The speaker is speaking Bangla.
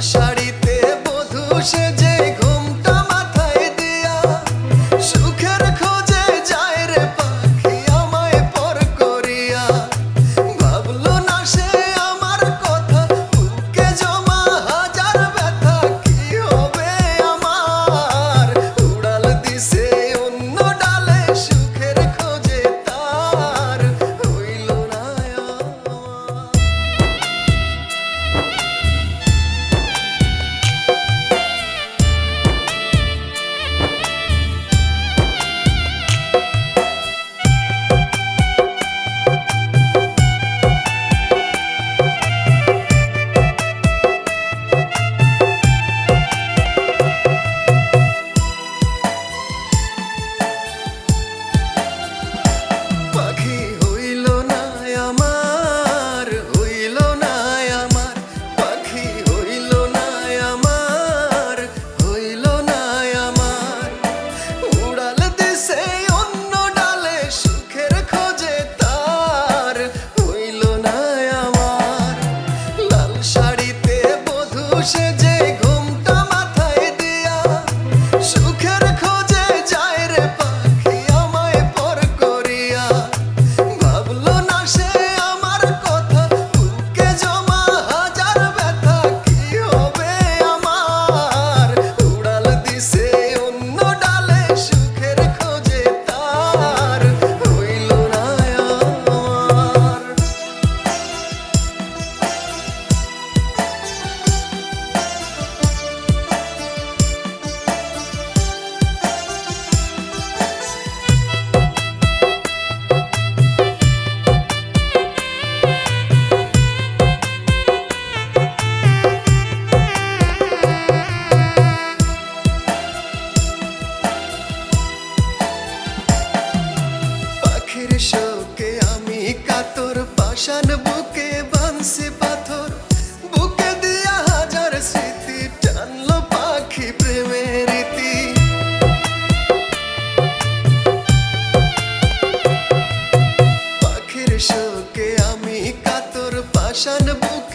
Shut গুলশান বুকে বাংসে পাথর, বুকে দিয়া হাজার স্মৃতি, টানলো পাখি প্রেমের রীতি। পাখির শোকে আমি কাতর পাশান বুকে